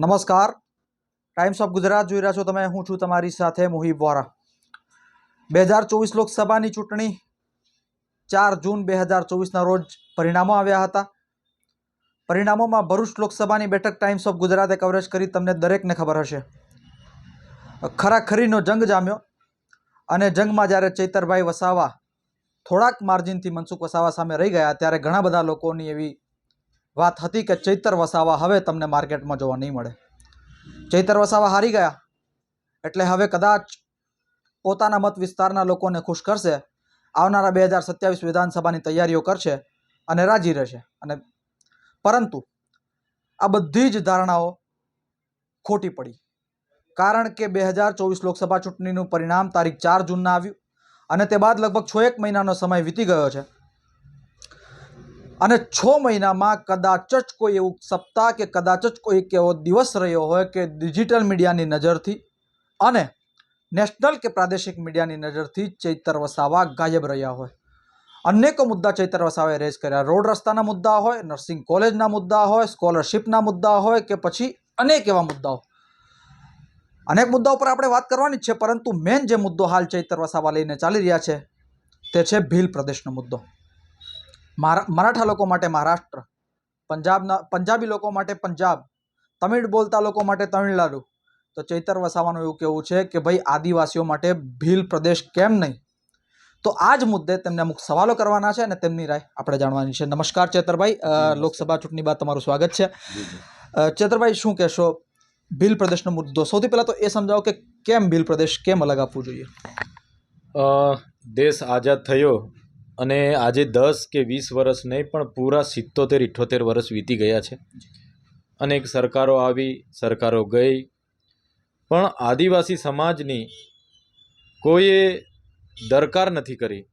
નમસ્કાર. Times of Gujarat જોઈ રહ્યા છો તમે. હું છું તમારી સાથે મોહિબ વોરા. બે હજાર ચોવીસ લોકસભાની ચૂંટણી ચાર જૂન બે હજાર ચોવીસના રોજ પરિણામો આવ્યા હતા. પરિણામોમાં ભરૂચ લોકસભાની બેઠક ટાઈમ્સ ઓફ ગુજરાતે કવરેજ કરી. તમને દરેકને ખબર હશે. ખરાખરીનો જંગ જામ્યો. અને જંગમાં જ્યારે ચૈતરભાઈ વસાવા થોડાક માર્જિનથી મનસુખ વસાવા સામે રહી ગયા, ત્યારે ઘણા બધા લોકોની એવી વાત હતી કે ચૈતર વસાવા હવે તમને માર્કેટમાં જોવા નહીં મળે. ચૈતર વસાવા હારી ગયા. એટલે હવે કદાચ પોતાના મત વિસ્તારના લોકોને ખુશ કરશે. આવનારા બે હજાર સત્યાવીસ વિધાનસભાની તૈયારીઓ કરશે અને રાજી રહેશે. અને પરંતુ આ બધી જ ધારણાઓ ખોટી પડી. કારણ કે બે હજાર ચોવીસ લોકસભા ચૂંટણીનું પરિણામ તારીખ ચાર જૂનના આવ્યું અને તે બાદ લગભગ છ એક મહિનાનો સમય વીતી ગયો છે. અને છ મહિનામાં કદાચ જ કોઈ એવું સપ્તાહ કે કદાચ જ કોઈક એવો દિવસ રહ્યો હોય કે ડિજિટલ મીડિયાની નજરથી અને નેશનલ કે પ્રાદેશિક મીડિયાની નજરથી ચૈતર વસાવા ગાયબ રહ્યા હોય. અનેકો મુદ્દા ચૈતર વસાવાએ રેઝ કર્યા. રોડ રસ્તાના મુદ્દા હોય નર્સિંગ કોલેજના મુદ્દા હોય સ્કોલરશિપના મુદ્દા હોય કે પછી અનેક એવા મુદ્દાઓ. અનેક મુદ્દાઓ પર આપણે વાત કરવાની છે, પરંતુ મેન જે મુદ્દો હાલ ચૈતર વસાવા લઈને ચાલી રહ્યા છે, તે છે ભીલ પ્રદેશનો મુદ્દો. મરાઠા લોકો માટે મહારાષ્ટ્ર પંજાબના પંજાબી લોકો માટે પંજાબ તમિળ બોલતા લોકો માટે તમિલનાડુ તો ચૈતર વસાવાનું એવું કહેવું છે કે ભાઈ આદિવાસીઓ માટે ભીલ પ્રદેશ કેમ નહીં? તો આ જ મુદ્દે તેમને અમુક સવાલો કરવાના છે અને તેમની રાય આપણે જાણવાની છે. નમસ્કાર ચેતરભાઈ. લોકસભા ચૂંટણી બાદ તમારું સ્વાગત છે. ચેતરભાઈ શું કહેશો? ભીલ પ્રદેશનો મુદ્દો. સૌથી પહેલાં તો એ સમજાવો કે કેમ ભીલ પ્રદેશ કેમ અલગ આપવું જોઈએ? દેશ આઝાદ થયો અને આજે દસ કે વીસ વર્ષ નહીં પણ પૂરા સિત્તોતેર ઇઠ્ઠોતેર વર્ષ વીતી ગયા છે. અનેક સરકારો આવી સરકારો ગઈ. પણ આદિવાસી સમાજની કોઈએ દરકાર નથી કરી.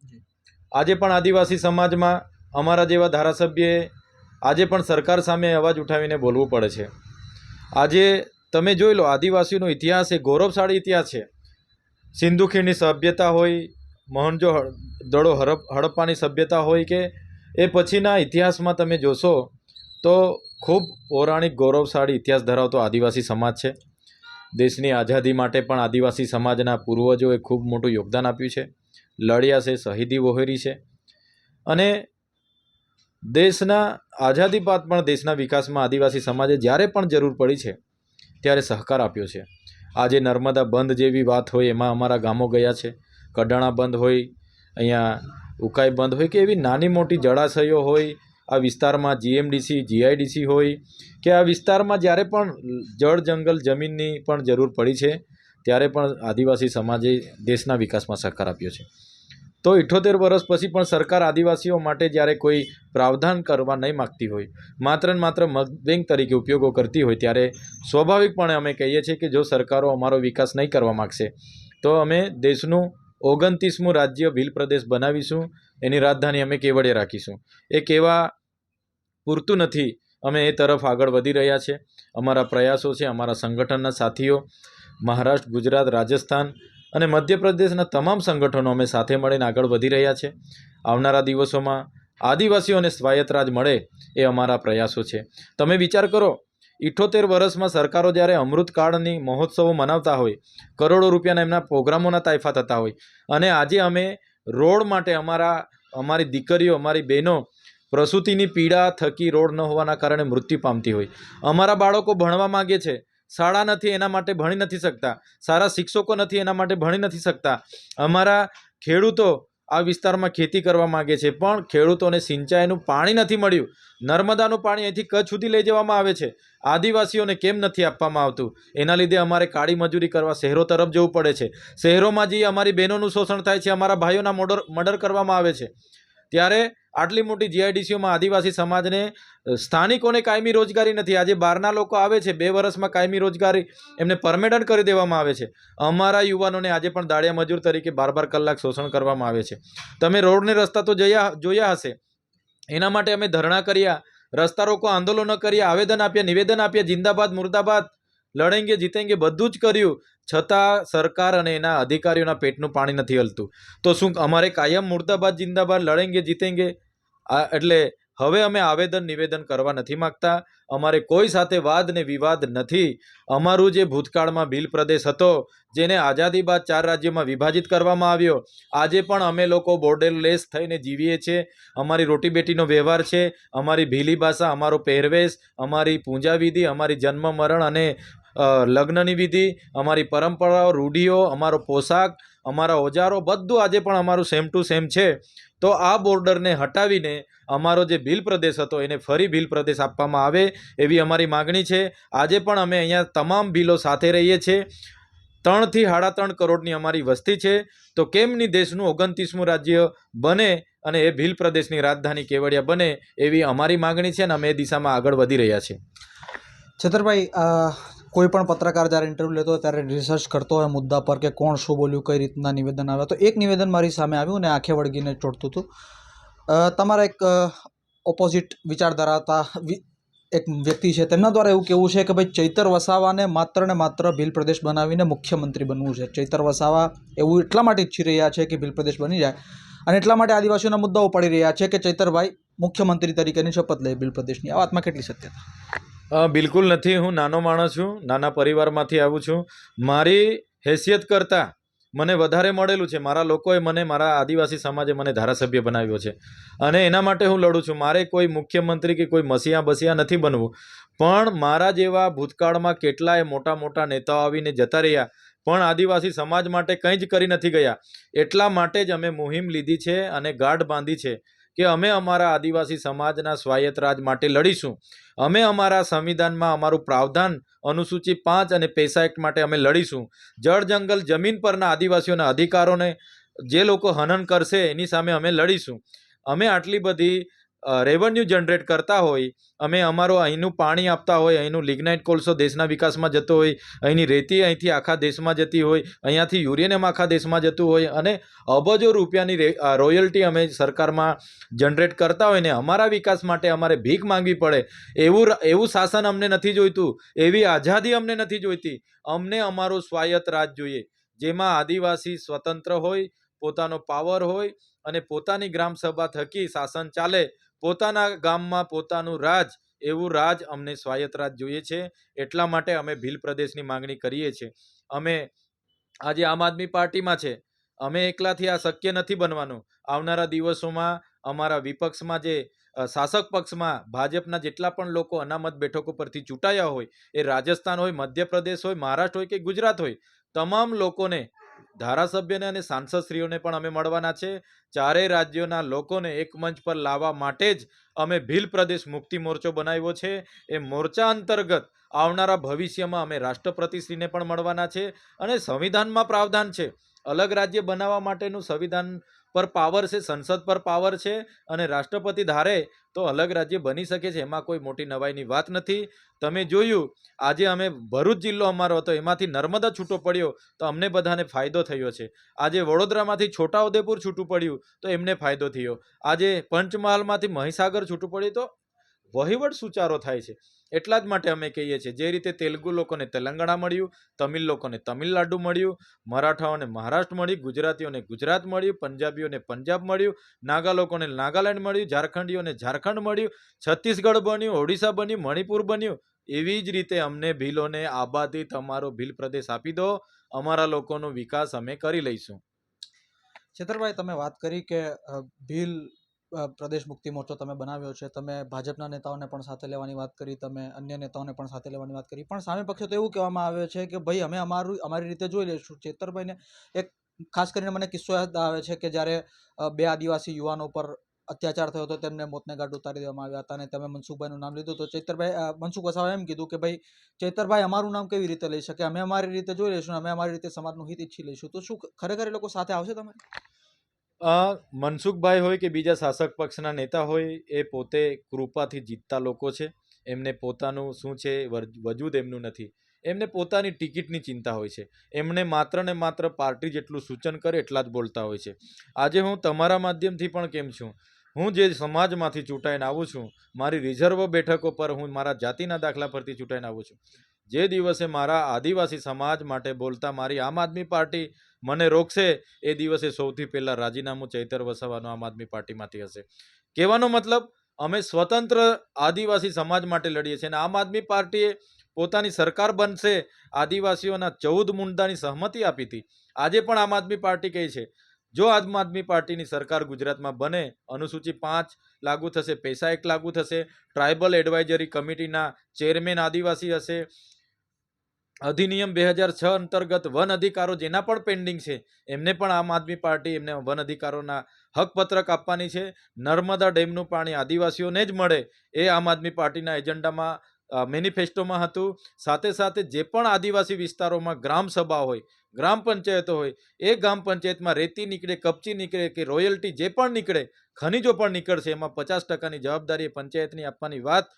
આજે પણ આદિવાસી સમાજમાં અમારા જેવા ધારાસભ્યએ આજે પણ સરકાર સામે અવાજ ઉઠાવીને બોલવું પડે છે. આજે તમે જોઈ લો આદિવાસીનો ઇતિહાસ એ ગૌરવશાળી ઇતિહાસ છે. સિંધુ ખીણની સભ્યતા હોય મોહનજો દડો હડપ હડપ્પાની સભ્યતા હોય કે એ પછીના ઇતિહાસમાં તમે જોશો, તો ખૂબ પૌરાણિક ગૌરવશાળી ઇતિહાસ ધરાવતો આદિવાસી સમાજ છે. દેશની આઝાદી માટે પણ આદિવાસી સમાજના પૂર્વજોએ ખૂબ મોટું યોગદાન આપ્યું છે. લડ્યા છે, શહીદી વહોરી છે. અને દેશના આઝાદી બાદ પણ દેશના વિકાસમાં આદિવાસી સમાજે જ્યારે પણ જરૂર પડી છે, ત્યારે સહકાર આપ્યો છે. આજે નર્મદા બંધ જેવી વાત હોય, એમાં અમારા ગામો ગયા છે. કડાણા બંધ હોય, અહીંયા ઉકાઈ બંધ હોય કે એવી નાની મોટી જળાશયો હોય, આ વિસ્તારમાં જીએમડીસી, જીઆઈડીસી હોય, કે આ વિસ્તારમાં જ્યારે પણ જળ જંગલ જમીનની પણ જરૂર પડી છે, ત્યારે પણ આદિવાસી સમાજે દેશના વિકાસમાં સહકાર આપ્યો છે. તો ઇઠોતેર વર્ષ પછી પણ સરકાર આદિવાસીઓ માટે જ્યારે કોઈ પ્રાવધાન કરવા નહીં માગતી હોય, માત્ર ને માત્ર મત બેંક તરીકે ઉપયોગો કરતી હોય, ત્યારે સ્વાભાવિકપણે અમે કહીએ છીએ કે જો સરકારો અમારો વિકાસ નહીં કરવા માગશે, તો અમે દેશનું ઓગણત્રીસમું રાજ્ય ભીલ પ્રદેશ બનાવીશું. એની રાજધાની અમે કેવડે રાખીશું. એ કેવા પૂરતું નથી. અમે એ તરફ આગળ વધી રહ્યા છે. અમારા પ્રયાસો છે, અમારા સંગઠનના સાથીઓ, મહારાષ્ટ્ર, ગુજરાત, રાજસ્થાન અને મધ્યપ્રદેશના તમામ સંગઠનો અમે સાથે મળીને આગળ વધી રહ્યા છે. આવનારા દિવસોમાં આદિવાસીઓને સ્વાયત્ત રાજ મળે એ અમારા પ્રયાસો છે. તમે વિચાર કરો ઇઠ્ઠોતેર વર્ષમાં સરકારો જ્યારે અમૃતકાળની મહોત્સવો મનાવતા હોય, કરોડો રૂપિયાના એમના પ્રોગ્રામોના તાયફા થતા હોય, અને આજે અમે રોડ માટે અમારા, અમારી દીકરીઓ, અમારી બહેનો પ્રસૂતિની પીડા થકી રોડ ન હોવાના કારણે મૃત્યુ પામતી હોય. અમારા બાળકો ભણવા માગે છે. શાળા નથી એના માટે ભણી નથી શકતા. સારા શિક્ષકો નથી એના માટે ભણી નથી શકતા. અમારા ખેડૂતો આ વિસ્તારમાં ખેતી કરવા માગે છે, પણ ખેડૂતોને સિંચાઈનું પાણી નથી મળ્યું. નર્મદાનું પાણી અહીંથી કચ્છ સુધી લઈ જવામાં આવે છે. આદિવાસીઓને કેમ નથી આપવામાં આવતું? એના લીધે અમારે કાળી મજૂરી કરવા શહેરો તરફ જવું પડે છે. શહેરોમાં જે અમારી બહેનોનું શોષણ થાય છે, અમારા ભાઈઓના મોડર, મર્ડર કરવામાં આવે છે. ત્યારે આટલી મોટી જીઆઈડીસીઓમાં આદિવાસી સમાજને સ્થાનિકોને કાયમી રોજગારી નથી. આજે બહારના લોકો આવે છે, બે વર્ષમાં કાયમી રોજગારી એમને પરમેનન્ટ કરી દેવામાં આવે છે. અમારા યુવાનોને આજે પણ દાળિયા મજૂર તરીકે બાર બાર કલાક શોષણ કરવામાં આવે છે. તમે રોડને રસ્તા તો જયા, જોયા હશે. એના માટે અમે ધરણા કર્યા. રસ્તા રોકો, આંદોલનો કર્યા, આવેદન આપ્યા, નિવેદન આપ્યા, જિંદાબાદ, મુર્દાબાદ, લડેંગે, જીતેંગે બધું જ કર્યું. છતાં સરકાર અને એના અધિકારીઓના પેટનું પાણી નથી હલતું. તો શું અમારે કાયમ મુર્દાબાદ, જિંદાબાદ, લડેંગે, જીતેંગે આ એટલે હવે અમે આવેદન નિવેદન કરવા નથી માગતા. અમારે કોઈ સાથે વાદ ને વિવાદ નથી. અમારું જે ભૂતકાળમાં ભીલ પ્રદેશ હતો, જેને આઝાદી બાદ ચાર રાજ્યોમાં વિભાજિત કરવામાં આવ્યો, આજે પણ અમે લોકો બોર્ડરલેસ થઈને જીવીએ છીએ. અમારી રોટી બેટીનો વ્યવહાર છે, અમારી ભીલી ભાષા, અમારો પહેરવેશ, અમારી પૂજા વિધિ અમારી જન્મ મરણ અને લગ્નની વિધિ, અમારી પરંપરાઓ, રૂઢિઓ, અમારો પોશાક અમારા ઓજારો બધું આજે પણ અમારું સેમ ટુ સેમ છે. તો આ બોર્ડરને હટાવીને અમારો જે ભીલ પ્રદેશ હતો એને ફરી ભીલ પ્રદેશ આપવામાં આવે એવી અમારી માગણી છે. આજે પણ અમે અહીંયા તમામ ભીલો સાથે રહીએ છીએ. ત્રણથી સાડા ત્રણ કરોડની અમારી વસ્તી છે. તો કેમની દેશનું ઓગણત્રીસમું રાજ્ય બને અને એ ભીલ પ્રદેશની રાજધાની કેવડિયા બને એવી અમારી માગણી છે અને અમે એ દિશામાં આગળ વધી રહ્યા છીએ. છતરભાઈ કોઈ પણ પત્રકાર જ્યારે ઇન્ટરવ્યૂ લેતો હોય ત્યારે રિસર્ચ કરતો હોય મુદ્દા પર કે કોણ શું બોલ્યું, કઈ રીતના નિવેદન આવ્યા. તો એક નિવેદન મારી સામે આવ્યું ને આંખે વળગીને ચોટતું હતું. તમારા એક ઓપોઝિટ વિચાર ધરાવતા એક વ્યક્તિ છે, તેમના દ્વારા એવું કેવું છે કે ભાઈ ચૈતર વસાવાને માત્ર ને માત્ર ભીલ પ્રદેશ બનાવીને મુખ્યમંત્રી બનવું છે. ચૈતર વસાવા એવું એટલા માટે ઈચ્છી રહ્યા છે કે ભીલ પ્રદેશ બની જાય અને એટલા માટે આદિવાસીઓના મુદ્દાઓ પડી રહ્યા છે કે ચૈતરભાઈ મુખ્યમંત્રી તરીકેની શપથ લે ભીલ પ્રદેશની. આ વાતમાં કેટલી સત્યતા? બિલકુલ નથી. હું નાનો માણસ છું, નાના પરિવારમાંથી આવું છું. મારી હેસિયત કરતાં મને વધારે મળેલું છે. મારા લોકોએ મને, મારા આદિવાસી સમાજે મને ધારાસભ્ય બનાવ્યો છે. અને એના માટે હું લડું છું. મારે કોઈ મુખ્યમંત્રી કે કોઈ મસીયા બસિયા નથી બનવું. પણ મારા જેવા ભૂતકાળમાં કેટલાય મોટા મોટા નેતાઓ આવીને જતા રહ્યા, પણ આદિવાસી સમાજ માટે કંઈ જ કરી નથી ગયા. એટલા માટે જ અમે મુહિમ લીધી છે અને ગાઢ બાંધી છે. કે અમે અમારા આદિવાસી સમાજના સ્વાયત્ત રાજ માટે લડીશું. અમે અમારા સંવિધાનમાં અમારું પ્રાવધાન અનુસૂચિ પાંચ અને પેસા એક્ટ માટે અમે લડીશું. જળ, જંગલ, જમીન પરના આદિવાસીઓના અધિકારોને જે લોકો હનન કરશે એની સામે અમે લડીશું. અમે આટલી બધી રેવન્યુ જનરેટ કરતા હોય, અમે અમારો અહીંનું પાણી આપતા હોય, અહીંનું લિગ્નાઇટ કોલસો દેશના વિકાસમાં જતો હોય, અહીંની રેતી અહીંથી આખા દેશમાં જતી હોય, અહીંયાથી યુરેનિયમ આખા દેશમાં જતું હોય અને અબજો રૂપિયાની રોયલ્ટી અમે સરકારમાં જનરેટ કરતા હોય ને અમારા વિકાસ માટે અમારે ભીખ માંગવી પડે. એવું એવું શાસન અમને નથી જોઈતું, એવી આઝાદી અમને નથી જોઈતી. અમને અમારું સ્વાયત્ત રાજ જોઈએ. જેમાં આદિવાસી સ્વતંત્ર હોય, પોતાનો પાવર હોય અને પોતાની ગ્રામ સભા થકી શાસન ચાલે પોતાના ગામમાં પોતાનું રાજ, એવું રાજ અમને સ્વાયત્ત રાજ જોઈએ છે. એટલા માટે અમે ભીલ પ્રદેશની માંગણી કરીએ છીએ. અમે આજે આમ આદમી પાર્ટીમાં છે. અમે એકલાથી આ શક્ય નથી બનવાનું. આવનારા દિવસોમાં અમારા વિપક્ષમાં જે શાસક પક્ષમાં ભાજપના જેટલા પણ લોકો અનામત બેઠકો પરથી ચૂંટાયા હોય, એ રાજસ્થાન હોય, મધ્યપ્રદેશ હોય, મહારાષ્ટ્ર હોય કે ગુજરાત હોય, તમામ લોકોને ધારાસભ્યને અને સાંસદશ્રીઓને પણ અમે મળવાના છે. ચારેય રાજ્યોના લોકોને એક મંચ પર લાવવા માટે જ અમે ભીલ પ્રદેશ મુક્તિ મોરચો બનાવ્યો છે. એ મોરચા અંતર્ગત આવનારા ભવિષ્યમાં અમે રાષ્ટ્રપતિશ્રીને પણ મળવાના છે અને સંવિધાનમાં પ્રાવધાન છે. અલગ રાજ્ય બનાવવા માટેનું સંવિધાન પર પાવર છે, સંસદ પર પાવર છે અને રાષ્ટ્રપતિ ધારે તો અલગ રાજ્ય બની શકે છે, એમાં કોઈ મોટી નવાઈની વાત નથી. તમે જોયું, આજે અમે ભરૂચ જિલ્લો અમારો હતો, એમાંથી નર્મદા છૂટો પડ્યો, તો અમને બધાને ફાયદો થયો છે. આજે વડોદરામાંથી છોટાઉદેપુર છૂટું પડ્યું, તો એમને ફાયદો થયો. આજે પંચમહાલમાંથી મહીસાગર છૂટું પડ્યું, તો વહીવટ સુચારો થાય છે. એટલા જ માટે અમે કહીએ છીએ, જે રીતે તેલુગુ લોકોને તેલંગાણા મળ્યું, તમિલ લોકોને તમિલનાડુ મળ્યું, મરાઠાઓને મહારાષ્ટ્ર મળ્યું, ગુજરાતીઓને ગુજરાત મળ્યું, પંજાબીઓને પંજાબ મળ્યું, નાગા લોકોને નાગાલેન્ડ મળ્યું, ઝારખંડીઓને ઝારખંડ મળ્યું, છત્તીસગઢ બન્યું, ઓડિશા બન્યું, મણિપુર બન્યું, એવી જ રીતે અમને ભીલોને આબાદી તમારો ભીલ પ્રદેશ આપી દો, અમારા લોકોનો વિકાસ અમે કરી લઈશું. છેતરભાઈ, તમે વાત કરી કે ભીલ પ્રદેશ મુક્તિ મોરચો તમે બનાવ્યો છે, તમે ભાજપના નેતાઓને પણ સાથે લેવાની વાત કરી, તમે અન્ય નેતાઓને પણ સાથે લેવાની વાત કરી. પણ સામે પક્ષે તો એવું કહેવામાં આવે છે કે, ભાઈ, અમે અમારું, અમારી રીતે જોઈ લઈશું. ચેતરભાઈને એક ખાસ કરીને મને કિસ્સો યાદ આવે છે કે જ્યારે બે આદિવાસી યુવાનો પર અત્યાચાર થયો હતો, તેમને મોતને ગાઢ ઉતારી દેવામાં આવ્યા હતા અને તમે મનસુખભાઈનું નામ લીધું તો ચૈતરભાઈ મનસુખ વસાવાએ એમ કીધું કે, ભાઈ, ચૈતરભાઈ, અમારું નામ કેવી રીતે લઈ શકે? અમે અમારી રીતે જોઈ લઈશું અમે અમારી રીતે સમાજનું હિત ઈચ્છી લઈશું. તો શું ખરેખર એ લોકો સાથે આવશે તમારે? મનસુખભાઈ હોય કે બીજા શાસક પક્ષના નેતા હોય, એ પોતે કૃપાથી જીતતા લોકો છે. એમને પોતાનું શું છે વજૂદ એમનું નથી. એમને પોતાની ટિકિટની ચિંતા હોય છે. એમને માત્ર ને માત્ર પાર્ટી જેટલું સૂચન કરે એટલા જ બોલતા હોય છે. આજે હું તમારા માધ્યમથી પણ કેમ છું? હું જે સમાજમાંથી ચૂંટાઈને આવું છું, મારી રિઝર્વ બેઠકો પર હું મારા જાતિના દાખલા પરથી ચૂંટાઈને આવું છું. જે દિવસે મારા આદિવાસી સમાજ માટે બોલતા મારી આમ આદમી પાર્ટી મને રોકશે એ દિવસે સૌથી પહેલાં રાજીનામું ચૈતર વસાવાનું આમ આદમી પાર્ટીમાંથી હશે. કહેવાનો મતલબ, અમે સ્વતંત્ર આદિવાસી સમાજ માટે લડીએ છીએ અને આમ આદમી પાર્ટીએ પોતાની સરકાર બનશે, આદિવાસીઓના ચૌદ મુદ્દાની સહમતિ આપી હતી. આજે પણ આમ આદમી પાર્ટી કહે છે, જો આમ આદમી પાર્ટીની સરકાર ગુજરાતમાં બને, અનુસૂચિ પાંચ લાગુ થશે, પૈસા એક લાગુ થશે, ટ્રાઇબલ એડવાઇઝરી કમિટીના ચેરમેન આદિવાસી હશે અધિનિયમ બે હજાર છ અંતર્ગત વન અધિકારો જેના પણ પેન્ડિંગ છે, એમને પણ આમ આદમી પાર્ટી એમને વન અધિકારોના હકપત્રક આપવાની છે. નર્મદા ડેમનું પાણી આદિવાસીઓને જ મળે એ આમ આદમી પાર્ટીના એજન્ડામાં મેનિફેસ્ટોમાં હતું. સાથે સાથે જે પણ આદિવાસી વિસ્તારોમાં ગ્રામ સભા હોય, ગ્રામ પંચાયતો હોય, એ ગ્રામ પંચાયતમાં રેતી નીકળે, કપચી નીકળે કે રોયલ્ટી જે પણ નીકળે, ખનીજો પણ નીકળશે, એમાં પચાસ ટકાની જવાબદારી પંચાયતની આપવાની વાત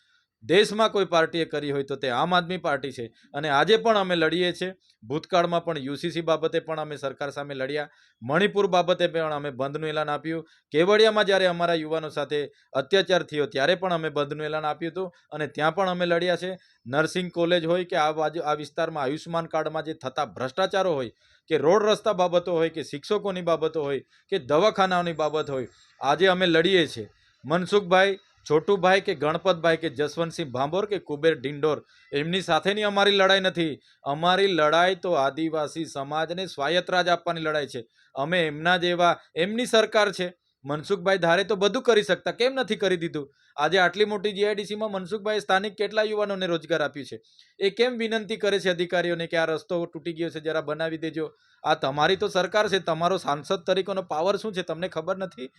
દેશમાં કોઈ પાર્ટીએ કરી હોય તો તે આમ આદમી પાર્ટી છે. અને આજે પણ અમે લડીએ છીએ. ભૂતકાળમાં પણ યુસીસી બાબતે પણ અમે સરકાર સામે લડ્યા. મણિપુર બાબતે પણ અમે બંધનું એલાન આપ્યું. કેવડિયામાં જ્યારે અમારા યુવાનો સાથે અત્યાચાર થયો ત્યારે પણ અમે બંધનું એલાન આપ્યું હતું. અને ત્યાં પણ અમે લડ્યા છે. નર્સિંગ કોલેજ હોય કે આ બાજુ, આ વિસ્તારમાં આયુષ્યમાન કાર્ડમાં જે થતા ભ્રષ્ટાચારો હોય, કે રોડ રસ્તા બાબતો હોય, કે શિક્ષકોની બાબતો હોય, કે દવાખાનાઓની બાબત હોય, આજે અમે લડીએ છીએ. મનસુખભાઈ છોટુભાઈ કે ગણપતભાઈ કે જસવંતસિંહ ભાંભોર કે કુબેર ડિંડોર એમની સાથેની અમારી લડાઈ નથી. અમારી લડાઈ તો આદિવાસી સમાજને સ્વાયત્ત રાજ આપવાની લડાઈ છે. અમે એમના જેવા, એમની સરકાર છે. મનસુખભાઈ ધારે તો બધું કરી શકતા, કેમ નથી કરી દીધું? આજે આટલી મોટી જીઆઈડીસીમાં મનસુખભાઈ સ્થાનિક કેટલા યુવાનોને રોજગાર આપ્યું છે? એ કેમ વિનંતી કરે છે અધિકારીઓને કે આ રસ્તો તૂટી ગયો છે, જરા બનાવી દેજો? આ તમારી તો સરકાર છે, તમારો સાંસદ તરીકેનો પાવર શું છે, તમને ખબર નથી?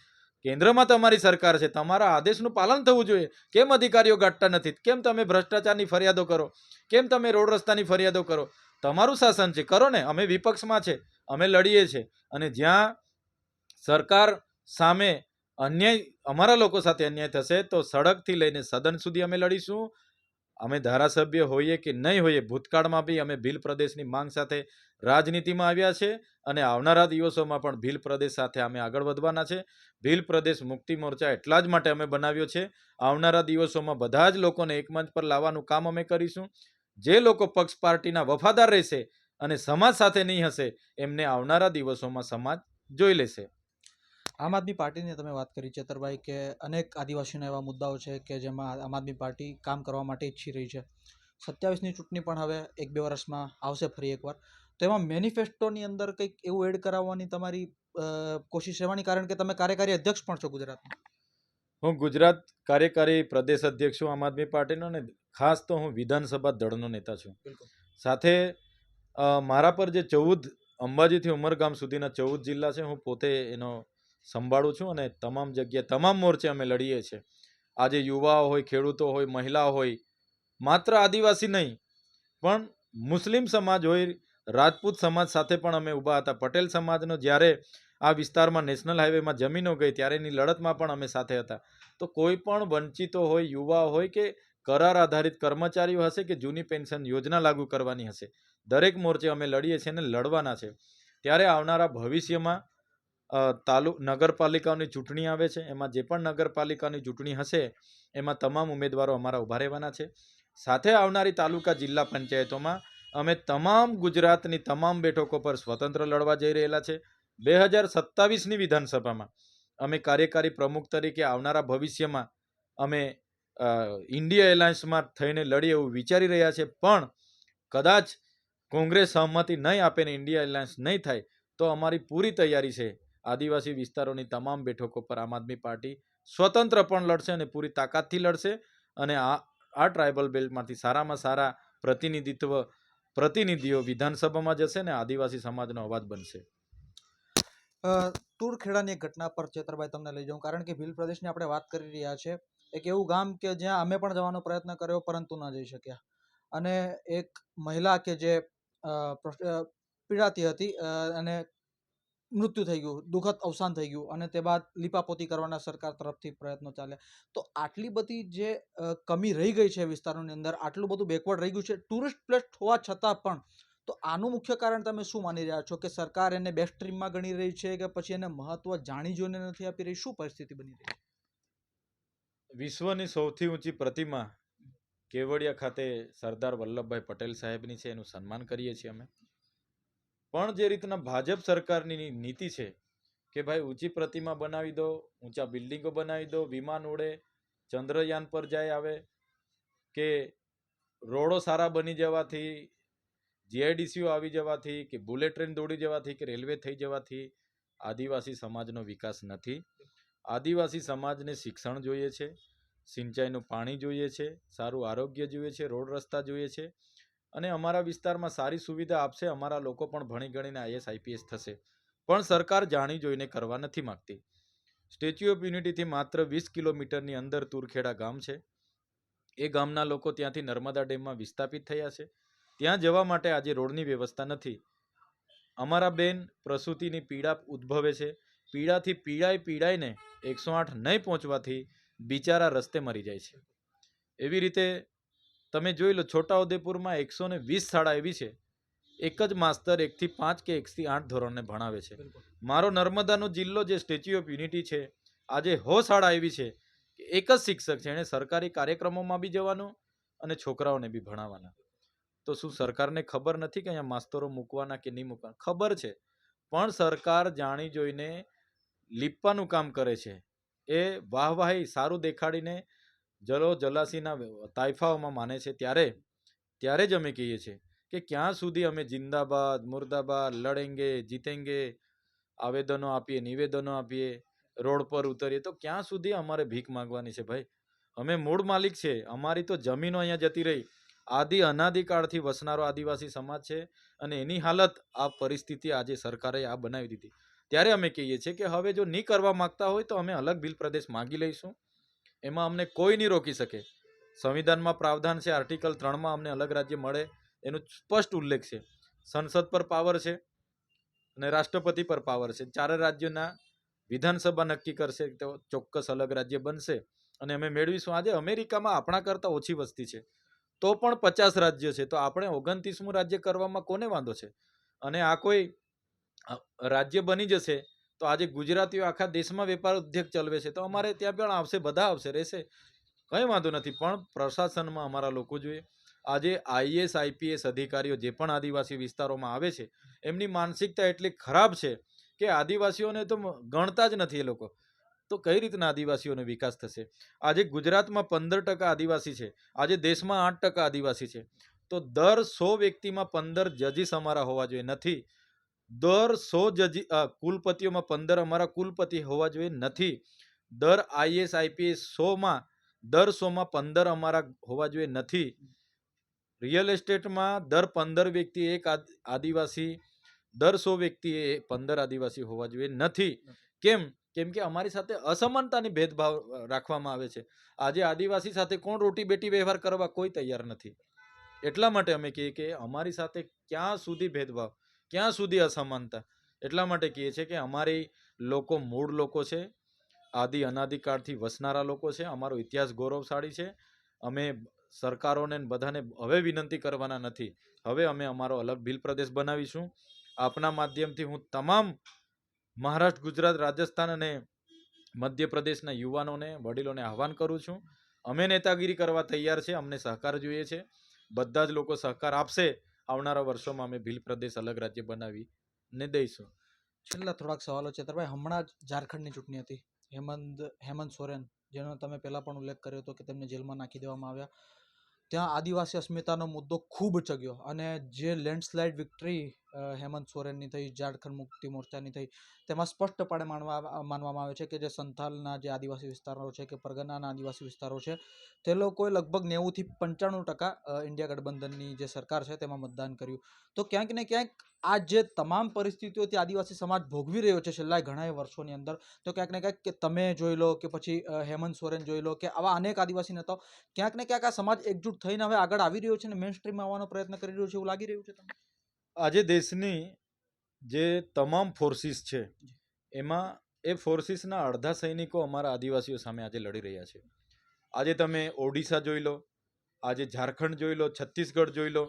કેન્દ્રમાં તમારી સરકાર છે. તમારા આદેશનું પાલન થવું જોઈએ. કેમ અધિકારીઓ ગાંઠતા નથી? કેમ તમે ભ્રષ્ટાચારની ફરિયાદો કરો? કેમ તમે રોડ રસ્તાની ફરિયાદો કરો? તમારું શાસન છે. કરો ને. અમે વિપક્ષમાં છે. અમે લડીએ છીએ. અને જ્યાં સરકાર સામે અન્યાય, અમારા લોકો સાથે અન્યાય થશે, તો સડકથી લઈને સદન સુધી અમે લડીશું. અમે ધારાસભ્ય હોઈએ કે નહીં હોઈએ, ભૂતકાળમાં બી અમે ભીલ પ્રદેશની માંગ સાથે રાજનીતિમાં આવ્યા છે અને આવનારા દિવસોમાં પણ ભીલ પ્રદેશ સાથે અમે આગળ વધવાના છે. ભીલ પ્રદેશ મુક્તિ મોરચા એટલા જ માટે અમે બનાવ્યો છે. આવનારા દિવસોમાં બધા જ લોકોને એક મંચ પર લાવવાનું કામ અમે કરીશું. જે લોકો પક્ષ પાર્ટીના વફાદાર રહેશે અને સમાજ સાથે નહીં હશે, એમને આવનારા દિવસોમાં સમાજ જોઈ લેશે. આમ આદમી પાર્ટીની તમે વાત કરી ચેતરભાઈ કે અનેક આદિવાસીઓના એવા મુદ્દાઓ છે કે જેમાં આમ આદમી પાર્ટી કામ કરવા માટે ઈચ્છી રહી છે. સત્યાવીસની ચૂંટણી પણ હવે એક બે વર્ષમાં આવશે ફરી એકવાર. તો એમાં મેનિફેસ્ટોની અંદર કંઈક એવું એડ કરાવવાની તમારી કોશિશ રહેવાની? કારણ કે તમે કાર્યકારી અધ્યક્ષ પણ છો ગુજરાતમાં હું ગુજરાત કાર્યકારી પ્રદેશ અધ્યક્ષ છું આમ આદમી પાર્ટીનો ને ખાસ તો હું વિધાનસભા દળનો નેતા છું. સાથે મારા પર જે ચૌદ અંબાજીથી ઉમરગામ સુધીના ચૌદ જિલ્લા છે હું પોતે એનો સંભાળું છું અને તમામ જગ્યાએ તમામ મોરચે અમે લડીએ છીએ. આજે યુવાઓ હોય, ખેડૂતો હોય મહિલાઓ હોય, માત્ર આદિવાસી નહીં, પણ મુસ્લિમ સમાજ હોય, રાજપૂત સમાજ સાથે પણ અમે ઊભા હતા. પટેલ સમાજનો જ્યારે આ વિસ્તારમાં નેશનલ હાઈવેમાં જમીનો ગઈ ત્યારેની લડતમાં પણ અમે સાથે હતા. તો કોઈ પણ વંચિતો હોય, યુવા હોય કે કરાર આધારિત કર્મચારીઓ હશે કે જૂની પેન્શન યોજના લાગુ કરવાની હશે, દરેક મોરચે અમે લડીએ છીએ અને લડવાના છે. ત્યારે આવનારા ભવિષ્યમાં તાલુ, નગરપાલિકાઓની ચૂંટણી આવે છે. એમાં જે પણ નગરપાલિકાની ચૂંટણી હશે, એમાં તમામ ઉમેદવારો અમારા ઊભા રહેવાના છે. સાથે આવનારી તાલુકા જિલ્લા પંચાયતોમાં અમે તમામ ગુજરાતની તમામ બેઠકો પર સ્વતંત્ર લડવા જઈ રહેલા છે. બે હજાર સત્તાવીસની વિધાનસભામાં અમે કાર્યકારી પ્રમુખ તરીકે આવનારા ભવિષ્યમાં અમે ઇન્ડિયા એલાયન્સમાં થઈને લડીએ એવું વિચારી રહ્યા છે. પણ કદાચ કોંગ્રેસ સહમતિ નહીં આપે ને ઇન્ડિયા એલાયન્સ નહીં થાય, તો અમારી પૂરી તૈયારી છે આદિવાસી વિસ્તારોની તમામ બેઠકો પર આમ આદમી પાર્ટી સ્વતંત્ર પણ લડશે અને પૂરી તાકાતથી લડશે અને આ આ ટ્રાઇબલ બેલ્ટમાંથી સારામાં સારા પ્રતિનિધિત્વ, પ્રતિનિધિઓ વિધાનસભામાં જશે ને આદિવાસી સમાજનો અવાજ બનશે. તુરખેડાની એક ઘટના પર ચેતરભાઈ તમને લઈ જાઉં. કારણ કે ભીલ પ્રદેશની આપણે વાત કરી રહ્યા છે. એક એવું ગામ કે જ્યાં અમે પણ જવાનો પ્રયત્ન કર્યો પરંતુ ન જઈ શક્યા. અને એક મહિલા કે જે પીડાતી હતી અને મૃત્યુ થઈ ગયું, દુઃખદ અવસાન થઈ ગયું અને તે બાદ લીપાપોતી કરવાના સરકાર તરફથી પ્રયત્નો ચાલ્યા. તો આટલી બધી જે કમી રહી ગઈ છે વિસ્તારોની અંદર, આટલું બધું બેકવર્ડ રહી ગયું છે ટુરિસ્ટ પ્લેસ હોવા છતાં પણ, તો આનું મુખ્ય કારણ તમે શું માની રહ્યા છો? કે સરકાર એને બેસ્ટ સ્ટ્રીમમાં ગણી રહી છે કે પછી એને મહત્વ જાણી જોઈને નથી આપી રહી? શું પરિસ્થિતિ બની રહી છે? વિશ્વની સૌથી ઊંચી પ્રતિમા કેવડિયા ખાતે સરદાર વલ્લભભાઈ પટેલ સાહેબની છે, એનું સન્માન કરીએ છીએ અમે. પણ જે રીતના ભાજપ સરકારની નીતિ છે કે ભાઈ ઊંચી પ્રતિમા બનાવી દો, ઊંચા બિલ્ડિંગો બનાવી દો, વિમાન ઉડે, ચંદ્રયાન પર જાય આવે, કે રોડો સારા બની જવાથી, જીઆઈડીસીઓ આવી જવાથી, કે બુલેટ ટ્રેન દોડી જવાથી, કે રેલવે થઈ જવાથી આદિવાસી સમાજનો વિકાસ નથી. આદિવાસી સમાજને શિક્ષણ જોઈએ છે, સિંચાઈનું પાણી જોઈએ છે, સારું આરોગ્ય જોઈએ છે, રોડ રસ્તા જોઈએ છે. અને અમારા વિસ્તારમાં સારી સુવિધા આપશે, અમારા લોકો પણ ભણી ગણીને આઈએસ, આઈપીએસ થશે. પણ સરકાર જાણી જોઈને કરવા નથી માગતી. સ્ટેચ્યુ ઓફ યુનિટીથી માત્ર વીસ કિલોમીટરની અંદર તુરખેડા ગામ છે. એ ગામના લોકો ત્યાંથી નર્મદા ડેમમાં વિસ્થાપિત થયા છે. ત્યાં જવા માટે આજે રોડની વ્યવસ્થા નથી. અમારા બેન પ્રસૂતિની પીડા ઉદ્ભવે છે. પીડાથી પીડાઈ પીડાઈને એકસો આઠ નહીં પહોંચવાથી બિચારા રસ્તે મરી જાય છે. એવી રીતે તમે જોઈ લો છોટાઉદેપુરમાં એકસો ને વીસ શાળા એવી છે. એક જ માસ્તર એકથી પાંચ કે એકથી આઠ ધોરણને ભણાવે છે. મારો નર્મદાનો જિલ્લો જે સ્ટેચ્યુ ઓફ યુનિટી છે આજે હો શાળા એવી છે કે એક જ શિક્ષક છે એણે સરકારી કાર્યક્રમોમાં બી જવાનું અને છોકરાઓને બી ભણાવવાના. તો શું સરકારને ખબર નથી કે અહીંયા માસ્તરો મૂકવાના કે નહીં મૂકવાના? ખબર છે. પણ સરકાર જાણી જોઈને લીપવાનું કામ કરે છે. એ વાહવાહી સારું દેખાડીને જલો જલાસીના તાઇફાઓમાં માને છે, ત્યારે ત્યારે જ અમે કહીએ છીએ કે ક્યાં સુધી અમે જિંદાબાદ, મુર્દાબાદ, લડેંગે, જીતેંગે, આવેદનો આપીએ, નિવેદનો આપીએ, રોડ પર ઉતરીએ, તો ક્યાં સુધી અમારે ભીખ માંગવાની છે ભાઈ? અમે મૂળ માલિક છે, અમારી તો જમીનો અહીંયા જતી રહી. આદિ અનાદિકાળથી વસનારો આદિવાસી સમાજ છે અને એની હાલત, આ પરિસ્થિતિ આજે સરકારે આ બનાવી દીધી. ત્યારે અમે કહીએ છીએ કે હવે જો નહીં કરવા માગતા હોય તો અમે અલગ બિલ પ્રદેશ માગી લઈશું. એમાં અમને કોઈ નહીં રોકી શકે. સંવિધાનમાં પ્રાવધાન છે, આર્ટિકલ ત્રણમાં અમને અલગ રાજ્ય મળે, એનો સ્પષ્ટ ઉલ્લેખ છે. સંસદ પર પાવર છે અને રાષ્ટ્રપતિ પર પાવર છે. ચારે રાજ્યોના વિધાનસભા નક્કી કરશે, તો ચોક્કસ અલગ રાજ્ય બનશે. અને અમે મેળવીશું. આજે અમેરિકામાં આપણા કરતાં ઓછી વસ્તી છે. તો પણ પચાસ રાજ્ય છે. તો આપણે ઓગણત્રીસમું રાજ્ય કરવામાં કોને વાંધો છે? અને આ કોઈ રાજ્ય બની જશે તો આજે ગુજરાતીઓ આખા દેશમાં વેપાર ઉદ્યોગ ચલવે છે, તો અમારે ત્યાં પણ આવશે, બધા આવશે, રહેશે. કંઈ વાંધો નથી, પણ પ્રશાસનમાં અમારા લોકો જોઈએ. આજે આઈએસ આઈપીએસ અધિકારીઓ જે પણ આદિવાસી વિસ્તારોમાં આવે છે, એમની માનસિકતા એટલી ખરાબ છે કે આદિવાસીઓને તો ગણતા જ નથી એ લોકો. તો કઈ રીતના આદિવાસીઓનો વિકાસ થશે? આજે ગુજરાતમાં પંદર ટકા આદિવાસી છે, આજે દેશમાં આઠ ટકા આદિવાસી છે. તો દર સો વ્યક્તિમાં પંદર જજીસ અમારા હોવા જોઈએ, નથી. દર સો જજી કુલપતિઓમાં પંદર અમારા કુલપતિ હોવા જોઈએ નથી. દર આઈએસ આઈપીએસ સોમાં, દર સોમાં પંદર અમારા હોવા જોઈએ નથી. રિયલ એસ્ટેટમાં દર પંદર વ્યક્તિ એક આદ- આદિવાસી, દર સો વ્યક્તિએ પંદર આદિવાસી હોવા જોઈએ નથી. કેમ? કેમ કે અમારી સાથે અસમાનતાની ભેદભાવ રાખવામાં આવે છે. આજે આદિવાસી સાથે કોણ રોટી બેટી વ્યવહાર કરવા કોઈ તૈયાર નથી. એટલા માટે અમે કહીએ કે અમારી સાથે ક્યાં સુધી ભેદભાવ? ક્યાં સુધી અસમાનતા? એટલા માટે કહીએ છીએ કે અમારી લોકો મૂળ લોકો છે, આદિ અનાદિકાળથી વસનારા લોકો છે, અમારો ઇતિહાસ ગૌરવશાળી છે. અમે સરકારોને બધાને હવે વિનંતી કરવાના નથી. હવે અમે અમારો અલગ ભીલ પ્રદેશ બનાવીશું. આપના માધ્યમથી હું તમામ મહારાષ્ટ્ર, ગુજરાત, રાજસ્થાન અને મધ્યપ્રદેશના યુવાનોને, વડીલોને આહવાન કરું છું. અમે નેતાગીરી કરવા તૈયાર છે, અમને સહકાર જોઈએ છે. બધા જ લોકો સહકાર આપશે. આવનારા વર્ષોમાં અમે ભીલ પ્રદેશ અલગ રાજ્ય બનાવી ને દઈશું. છેલ્લા થોડાક સવાલો છે ભાઈ હમણાં જ ઝારખંડની ચૂંટણી હતી. હેમંત હેમંત સોરેન, જેનો તમે પહેલાં પણ ઉલ્લેખ કર્યો હતો કે તેમને જેલમાં નાખી દેવામાં આવ્યા. ત્યાં આદિવાસી અસ્મિતાનો મુદ્દો ખૂબ ચગ્યો અને જે લેન્ડસ્લાઇડ વિક્ટરી હેમંત સોરેનની થઈ ઝારખંડ મુક્તિ મોરચાની થઈ, તેમાં સ્પષ્ટપણે માનવા માનવામાં આવે છે કે જે સંથાલના જે આદિવાસી વિસ્તારો છે કે પરગનાના આદિવાસી વિસ્તારો છે, તે લોકોએ લગભગ નેવુંથી પંચાણું ટકા ઇન્ડિયા ગઠબંધનની જે સરકાર છે તેમાં મતદાન કર્યું. તો ક્યાંક ને ક્યાંક આ જે તમામ પરિસ્થિતિઓથી આદિવાસી સમાજ ભોગવી રહ્યો છે છેલ્લા ઘણા વર્ષોની અંદર, તો ક્યાંક ને ક્યાંક કે તમે જોઈ લો કે પછી હેમંત સોરેન જોઈ લો કે આવા અનેક આદિવાસી નેતાઓ, ક્યાંક ને ક્યાંક આ સમાજ એકજૂટ થઈને હવે આગળ આવી રહ્યો છે અને મેઇન સ્ટ્રીમમાં આવવાનો પ્રયત્ન કરી રહ્યો છે એવું લાગી રહ્યું છે તમને? આજે દેશની જે તમામ ફોર્સિસ છે એમાં એ ફોર્સિસના અડધા સૈનિકો અમારા આદિવાસીઓ સામે આજે લડી રહ્યા છે. આજે તમે ઓડિશા જોઈ લો આજે ઝારખંડ જોઈ લો છત્તીસગઢ જોઈ લો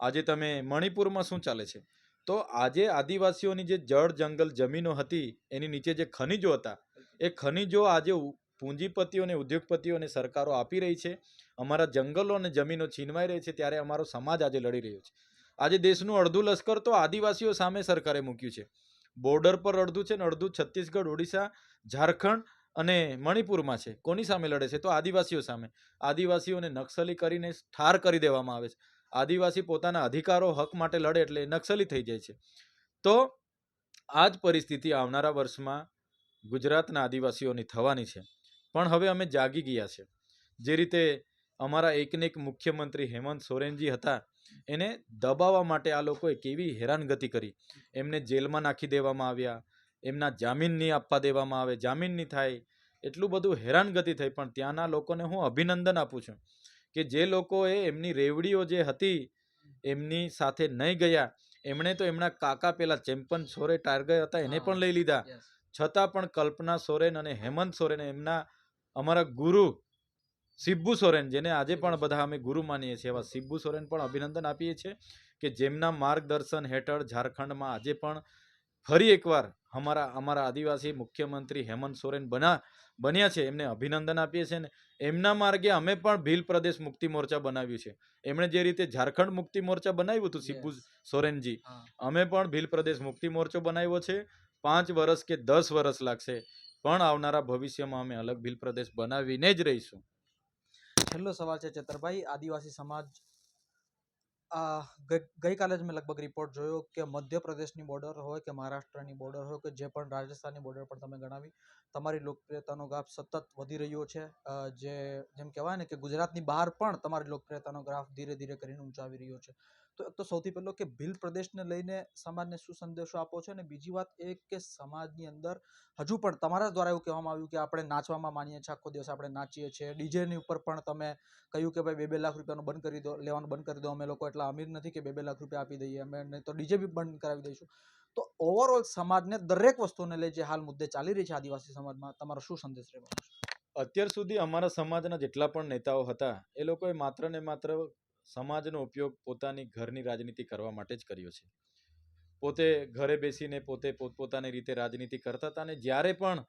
આજે તમે મણિપુરમાં શું ચાલે છે? તો આજે આદિવાસીઓની જે જળ જંગલ જમીનો હતી એની નીચે જે ખનિજો હતા એ ખનિજો આજે પૂંજીપતિઓ અને ઉદ્યોગપતિઓ અને સરકારો આપી રહી છે. અમારા જંગલો અને જમીનો છીનવાઈ રહી છે ત્યારે અમારો સમાજ આજે લડી રહ્યો છે. આજે દેશનું અડધું લશ્કર તો આદિવાસીઓ સામે સરકારે મૂક્યું છે. બોર્ડર પર અડધું છે ને અડધું છત્તીસગઢ, ઓડિશા, ઝારખંડ અને મણિપુરમાં છે. કોની સામે લડે છે? તો આદિવાસીઓ સામે. આદિવાસીઓને નક્સલી કરીને ઠાર કરી દેવામાં આવે છે. આદિવાસી પોતાના અધિકારો, હક માટે લડે એટલે નક્સલી થઈ જાય છે. તો આ જ પરિસ્થિતિ આવનારા વર્ષમાં ગુજરાતના આદિવાસીઓની થવાની છે. પણ હવે અમે જાગી ગયા છે. જે રીતે અમારા એકને એક મુખ્યમંત્રી હેમંત સોરેનજી હતા એને દબાવવા માટે આ લોકોએ કેવી હેરાનગતિ કરી. એમને જેલમાં નાખી દેવામાં આવ્યા એમના જામીન નહીં આપવા દેવામાં આવે જામીન નહીં થાય એટલું બધું હેરાનગતિ થઈ. પણ ત્યાંના લોકોને હું અભિનંદન આપું છું કે જે લોકોએ એમની રેવડીઓ જે હતી એમની સાથે નહીં ગયા. એમણે તો એમના કાકા પેલા ચેમ્પન સોરે ટાર્ગર હતા એને પણ લઈ લીધા. છતાં પણ કલ્પના સોરેન અને હેમંત સોરેન એમના અમારા ગુરુ સિબ્બુ સોરેન જેને આજે પણ બધા અમે ગુરુ માનીએ છીએ એવા સિબ્બુ સોરેન પણ અભિનંદન આપીએ છીએ કે જેમના માર્ગદર્શન હેઠળ ઝારખંડમાં આજે પણ ફરી એકવાર અમારા અમારા આદિવાસી મુખ્યમંત્રી હેમંત સોરેન બના બન્યા છે. એમને અભિનંદન આપીએ છીએ ને એમના માર્ગે અમે પણ ભીલ પ્રદેશ મુક્તિ મોરચા બનાવ્યું છે. એમણે જે રીતે ઝારખંડ મુક્તિ મોરચા બનાવ્યું હતું સિબ્બુ સોરેનજી અમે પણ ભીલ પ્રદેશ મુક્તિ મોરચો બનાવ્યો છે. પાંચ વર્ષ કે દસ વર્ષ લાગશે પણ આવનારા ભવિષ્યમાં અમે અલગ ભીલ પ્રદેશ બનાવીને જ રહીશું. છેલ્લો સવાલ છે ચેતરભાઈ. આદિવાસી સમાજ, આ ગઈ- ગઈકાલે જ મેં લગભગ રિપોર્ટ જોયો કે મધ્યપ્રદેશની બોર્ડર હોય કે મહારાષ્ટ્રની બોર્ડર હોય કે જે પણ રાજસ્થાનની બોર્ડર પણ તમે ગણાવી, તમારી લોકપ્રિયતાનો ગ્રાફ સતત વધી રહ્યો છે. જે, જેમ કહેવાય ને કે ગુજરાતની બહાર પણ તમારી લોકપ્રિયતાનો ગ્રાફ ધીરે ધીરે કરીને ઊંચાવી રહ્યો છે. તો એક તો સૌથી પહેલો કે ભીલ પ્રદેશને લઈને સમાજને શું સંદેશો આપો છો? અને બીજી વાત એ કે સમાજની અંદર હજુ પણ તમારા દ્વારા એવું કહેવામાં આવ્યું કે આપણે નાચવામાં માનીએ છીએ, આખો દિવસ આપણે નાચીએ છીએ. ડીજેની ઉપર પણ તમે કહ્યું કે ભાઈ બે બે લાખ રૂપિયાનું બંધ કરી દો, લેવાનું બંધ કરી દો. અમે લોકો એટલા અમીર નથી કે બે બે લાખ રૂપિયા આપી દઈએ. અમે નહીં તો ડીજે બી બંધ કરાવી દઈશું. તો ઓવરઓલ સમાજને દરેક વસ્તુને લઈ જે હાલ મુદ્દે ચાલી રહી છે આદિવાસી સમાજમાં, તમારો શું સંદેશ રહેવાનો અત્યાર સુધી અમારા સમાજના જેટલા પણ નેતાઓ હતા, એ લોકોએ માત્ર ને માત્ર સમાજનો ઉપયોગ પોતાની ઘરની રાજનીતિ કરવા માટે જ કર્યો છે. પોતે ઘરે બેસીને પોતે પોતપોતાની રીતે રાજનીતિ કરતા હતા અને જ્યારે પણ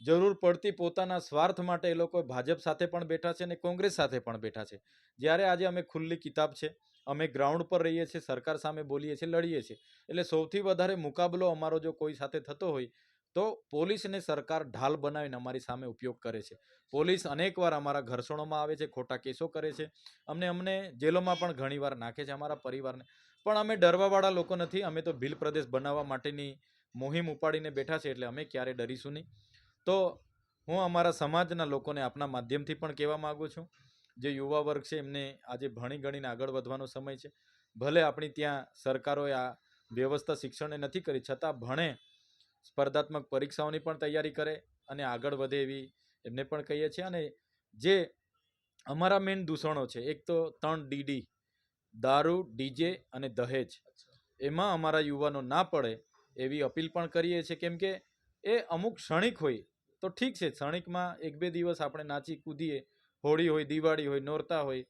જરૂર પડતી પોતાના સ્વાર્થ માટે એ લોકો ભાજપ સાથે પણ બેઠા છે અને કોંગ્રેસ સાથે પણ બેઠા છે. જ્યારે આજે અમે ખુલ્લી કિતાબ છે, અમે ગ્રાઉન્ડ પર રહીએ છીએ, સરકાર સામે બોલીએ છીએ, લડીએ છીએ. એટલે સૌથી વધારે મુકાબલો અમારો જો કોઈ સાથે થતો હોય તો પોલીસને સરકાર ઢાલ બનાવીને અમારી સામે ઉપયોગ કરે છે. પોલીસ અનેકવાર અમારા ઘર્ષણોમાં આવે છે, ખોટા કેસો કરે છે. અમને અમને જેલોમાં પણ ઘણીવાર નાખે છે અમારા પરિવારને. પણ અમે ડરવાવાળા લોકો નથી, અમે તો ભીલ પ્રદેશ બનાવવા માટેની મુહિમ ઉપાડીને બેઠા છે એટલે અમે ક્યારે ડરીશું નહીં. તો હું અમારા સમાજના લોકોને આપના માધ્યમથી પણ કહેવા માગું છું. જે યુવા વર્ગ છે, એમને આજે ભણી ગણીને આગળ વધવાનો સમય છે. ભલે આપણી ત્યાં સરકારોએ આ વ્યવસ્થા શિક્ષણને નથી કરી, છતાં ભણે સ્પર્ધાત્મક પરીક્ષાઓની પણ તૈયારી કરે અને આગળ વધે એવી એમને પણ કહીએ છીએ. અને જે અમારા મેઇન દૂષણો છે એક તો ત્રણ ડીડી દારૂ ડીજે અને દહેજ. એમાં અમારા યુવાનો ના પડે એવી અપીલ પણ કરીએ છીએ. કેમ કે એ અમુક ક્ષણિક હોય તો ઠીક છે ક્ષણિકમાં એક બે દિવસ આપણે નાચી કૂદીએ હોળી હોય દિવાળી હોય નોરતા હોય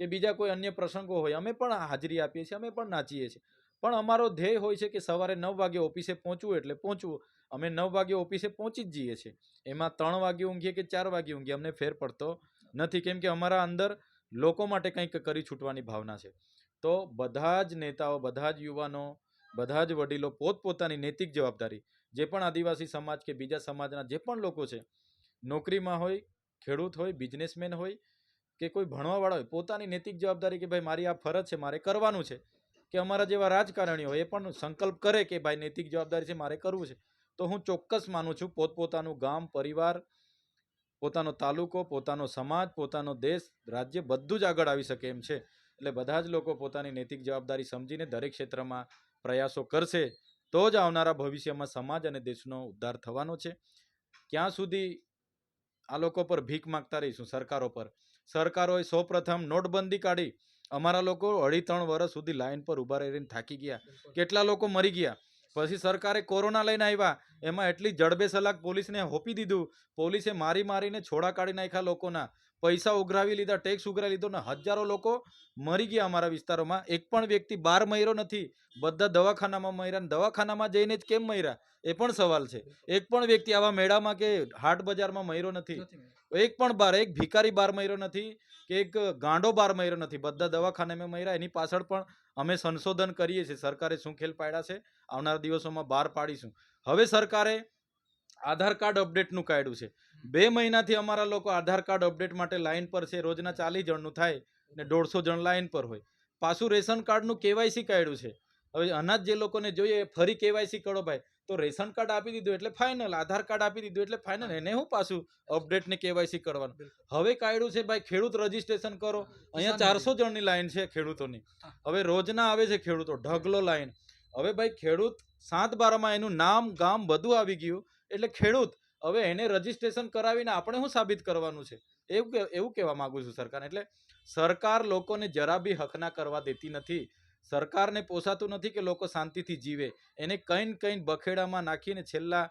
કે બીજા કોઈ અન્ય પ્રસંગો હોય અમે પણ હાજરી આપીએ છીએ અમે પણ નાચીએ છીએ. પણ અમારો ધ્યેય હોય છે કે સવારે નવ વાગે ઓફિસે પહોંચવું એટલે પહોંચવું. અમે નવ વાગે ઓફિસે પહોંચી જ જઈએ છીએ. એમાં ત્રણ વાગે ઊંઘીએ કે ચાર વાગે ઊંઘીએ અમને ફેર પડતો નથી. કેમ કે અમારા અંદર લોકો માટે કંઈક કરી છૂટવાની ભાવના છે. તો બધા જ નેતાઓ, બધા જ યુવાનો, બધા જ વડીલો પોતપોતાની નૈતિક જવાબદારી, જે પણ આદિવાસી સમાજ કે બીજા સમાજના જે પણ લોકો છે, નોકરીમાં હોય, ખેડૂત હોય, બિઝનેસમેન હોય કે કોઈ ભણવાવાળા હોય, પોતાની નૈતિક જવાબદારી કે ભાઈ મારી આ ફરજ છે, મારે કરવાનું છે કે અમારા જેવા રાજકારણીઓ એ પણ સંકલ્પ કરે કે ભાઈ નૈતિક જવાબદારી છે, મારે કરવું છે. તો હું ચોક્કસ માનું છું, પોતપોતાનું ગામ, પરિવાર, પોતાનો તાલુકો, પોતાનો સમાજ, પોતાનો દેશ, રાજ્ય બધું જ આગળ આવી શકે એમ છે. એટલે બધા જ લોકો પોતાની નૈતિક જવાબદારી સમજીને દરેક ક્ષેત્રમાં પ્રયાસો કરશે, તો જ આવનારા ભવિષ્યમાં સમાજ અને દેશનો ઉદ્ધાર થવાનો છે. ક્યાં સુધી આ લોકો પર ભીખ માગતા રહીશું સરકારો પર? સરકારોએ સૌપ્રથમ નોટબંધી કાઢી. અમારા લોકો અઢી ત્રણ વર્ષ સુધી લાઇન પર ઊભા રહીને થાકી ગયા. કેટલા લોકો મરી ગયા? પછી સરકારે કોરોના લઈને આવ્યા. એમાં એટલી જડબેસલાક પોલીસને હોપી દીધું. પોલીસે મારી મારીને છોડા કાઢી નાખ્યા લોકોના. પૈસા ઉઘરાવી લીધા ટેક્સ ઉઘરાવી લીધો ને હજારો લોકો મરી ગયા અમારા વિસ્તારોમાં. એક પણ વ્યક્તિ બહાર મર્યો નથી. બધા દવાખાનામાં મર્યા દવાખાનામાં જઈને જ કેમ મર્યા? એ પણ સવાલ છે. એક પણ વ્યક્તિ આવા મેળામાં કે હાટ બજારમાં મર્યો નથી. એક પણ બાર એક ભિખારી બાર મર્યો નથી કે એક ગાંડો બાર મર્યો નથી. બધા દવાખાનામાં મર્યા. એની પાછળ પણ અમે સંશોધન કરીએ છીએ. સરકારે શું ખેલ પાડ્યા છે? આવનારા દિવસોમાં બહાર પાડીશું. હવે સરકારે આધાર કાર્ડ અપડેટનું કાઢ્યું છે. બે મહિનાથી અમારા લોકો આધાર કાર્ડ અપડેટ માટે લાઇન પર છે રોજના ચાલીસ જણનું થાય ને દોઢસો જણ લાઇન પર હોય. પાછું રેશન કાર્ડનું કેવાયસી કાઢ્યું છે. હવે અનાજ જે લોકોને જોઈએ ફરી કેવાયસી કરો ભાઈ. તો રેશન કાર્ડ આપી દીધું એટલે ફાઇનલ આધાર કાર્ડ આપી દીધું એટલે ફાઇનલ એને હું પાછું અપડેટ ને કેવાયસી કરવાનું. હવે કાયડું છે ભાઈ ખેડૂત રજીસ્ટ્રેશન કરો. અહીંયા ચારસો જણની લાઇન છે ખેડૂતોની. હવે રોજના આવે છે ખેડૂતો ઢગલો લાઈન. હવે ભાઈ ખેડૂત સાત બારમાં એનું નામ ગામ બધું આવી ગયું. એટલે ખેડૂત હવે એને રજીસ્ટ્રેશન કરાવીને આપણે શું સાબિત કરવાનું છે? એવું એવું કહેવા માંગુ છું સરકાર એટલે સરકાર લોકોને જરા બી હકના કરવા દેતી નથી. સરકારને પોસાતું નથી કે લોકો શાંતિથી જીવે. એને કંઈ કંઈ બખેડામાં નાખીને છેલ્લા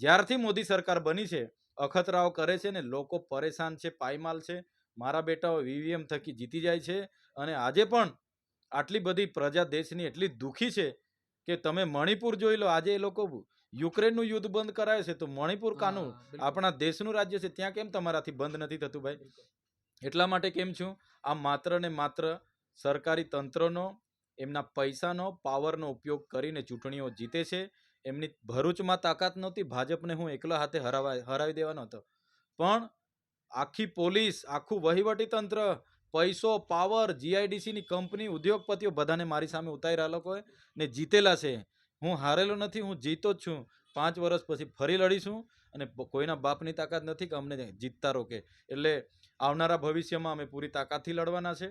જ્યારથી મોદી સરકાર બની છે, અખતરાઓ કરે છે ને લોકો પરેશાન છે, પાયમાલ છે. મારા બેટાઓ વીવીએમ થકી જીતી જાય છે અને આજે પણ આટલી બધી પ્રજા દેશની એટલી દુઃખી છે કે તમે મણિપુર જોઈ લો, આજે એ લોકો યુક્રેનનું યુદ્ધ બંધ કરાય છે તો મણિપુર કાનું આપણા દેશનું રાજ્ય છે ત્યાં કેમ તમારાથી બંધ નથી થતું ભાઈ? એટલા માટે કેમ છું? આ માત્ર ને માત્ર સરકારી તંત્રનો એમના પૈસાનો પાવરનો ઉપયોગ કરીને ચૂંટણીઓ જીતે છે. એમની ભરૂચમાં તાકાત નહોતી ભાજપને હું એકલા હાથે હરાવા હરાવી દેવાનો હતો. પણ આખી પોલીસ આખું વહીવટી તંત્ર પૈસો પાવર જીઆઈડીસીની કંપની ઉદ્યોગપતિઓ બધાને મારી સામે ઉતાર્યા લોકોએ ને જીતેલા છે. હું હારેલો નથી, હું જીતો જ છું. પાંચ વર્ષ પછી ફરી લડીશું અને કોઈના બાપની તાકાત નથી કે અમને જીતતા રોકે. એટલે આવનારા ભવિષ્યમાં અમે પૂરી તાકાતથી લડવાના છે.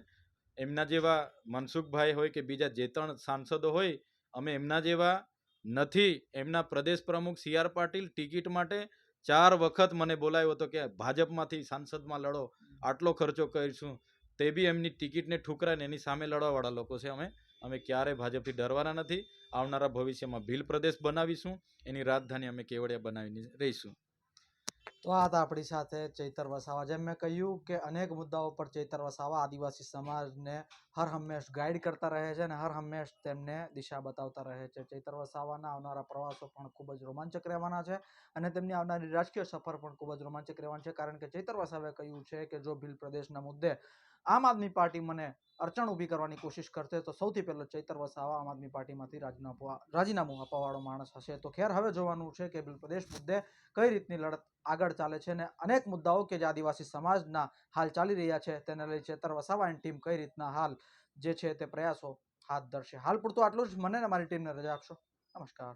એમના જેવા મનસુખભાઈ હોય કે બીજા જે ત્રણ સાંસદો હોય, અમે એમના જેવા નથી. એમના પ્રદેશ પ્રમુખ સી આર પાટીલ ટિકિટ માટે ચાર વખત મને બોલાવ્યો હતો કે ભાજપમાંથી સાંસદમાં લડો. આટલો ખર્ચો કરીશું. તે બી એમની ટિકિટને ઠુકરાઈને એની સામે લડવાવાળા લોકો છે અમે. અમે ક્યારેય ભાજપથી ડરવાના નથી. આવનારા ભવિષ્યમાં ભીલ પ્રદેશ બનાવીશું, એની રાજધાની અમે કેવડિયા બનાવીને રહીશું. તો આ હતા આપણી સાથે ચૈતર વસાવા, જેમ મેં કહ્યું કે અનેક મુદ્દાઓ પર ચૈતર વસાવા આદિવાસી સમાજને હર હંમેશ ગાઈડ કરતા રહે છે અને હર હંમેશ તેમને દિશા બતાવતા રહે છે. ચૈતર વસાવાના આવનારા પ્રવાસો પણ ખૂબ જ રોમાંચક રહેવાના છે અને તેમની આવનારી રાજકીય સફર પણ ખૂબ જ રોમાંચક રહેવાની છે. કારણ કે ચૈતર વસાવે કહ્યું છે કે જો ભીલ પ્રદેશના મુદ્દે આમ આદમી પાર્ટી મને અડચણ ઊભી કરવાની કોશિશ કરશે તો સૌથી પહેલો ચૈતર વસાવા આમ આદમી પાર્ટીમાંથી રાજીનામું રાજીનામું આપવાવાળો માણસ હશે. તો ખેર હવે જોવાનું છે કે બિલ પ્રદેશ મુદ્દે કઈ રીતની લડત આગળ ચાલે છે અને અનેક મુદ્દાઓ કે જે આદિવાસી સમાજના હાલ ચાલી રહ્યા છે તેને લઈ ચેતર વસાવા એન્ડ ટીમ કઈ રીતના હાલ જે છે તે પ્રયાસો હાથ ધરશે. હાલ પૂરતું આટલું જ. મને ને મારી ટીમને રજા આપશો. નમસ્કાર.